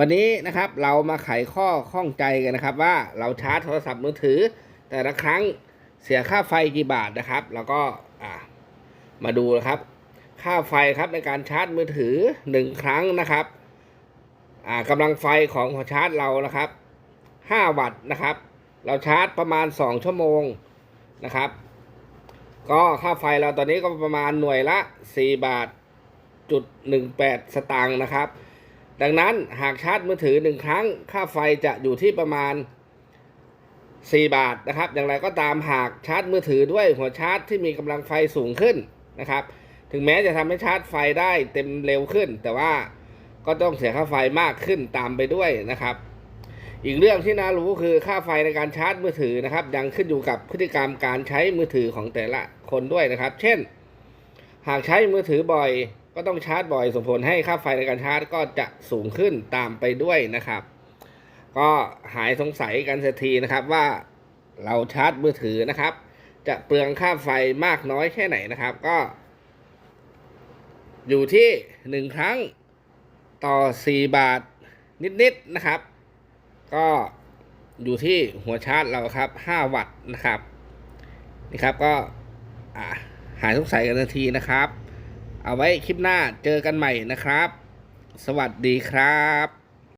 วันนี้นะครับเรามาไขข้อข้องใจกันนะครับ ว่าเราชาร์จโทรศัพท์มือถือ แต่ละครั้งเสียค่าไฟกี่บาทนะครับ แล้วก็มาดูนะครับ ค่าไฟครับในการชาร์จมือถือหนึ่งครั้งนะครับอ่ากำลังไฟของหัวชาร์จเรานะครับห้าวัตต์นะครับ เราชาร์จประมาณสองชั่วโมงนะครับ ก็ค่าไฟเราตอนนี้ก็ประมาณหน่วยละสี่บาทจุดหนึ่งแปดสตางค์นะครับ ดังนั้นหากชาร์จมือถือหนึ่งครั้ง ค่าไฟจะอยู่ที่ประมาณ 4 บาทนะครับ อย่างไรก็ตามหากชาร์จมือถือด้วยหัวชาร์จที่มีกำลังไฟสูงขึ้นนะครับ ถึงแม้จะทำให้ชาร์จไฟได้เต็มเร็วขึ้น แต่ว่าก็ต้องเสียค่าไฟมากขึ้นตามไปด้วยนะครับ อีกเรื่องที่น่ารู้คือค่าไฟในการชาร์จมือถือนะครับ ยังขึ้นอยู่กับพฤติกรรมการใช้มือถือของแต่ละคนด้วยนะครับ เช่น หากใช้มือถือบ่อย ก็ต้องชาร์จบ่อยส่งผลให้ค่าไฟในการชาร์จก็จะสูงขึ้นตามไปด้วยนะครับ ก็หายสงสัยกันสักทีนะครับว่าเราชาร์จมือถือนะครับ จะเปลืองค่าไฟมากน้อยแค่ไหนนะครับ ก็ อยู่ที่หนึ่งครั้งต่อ 4 บาทนิดๆนะครับ ก็อยู่ที่หัวชาร์จเราครับ 5 วัตต์นะครับ นี่ครับก็หายสงสัยกันทันทีนะครับ เอาไว้คลิปหน้าเจอกันใหม่นะครับ สวัสดีครับ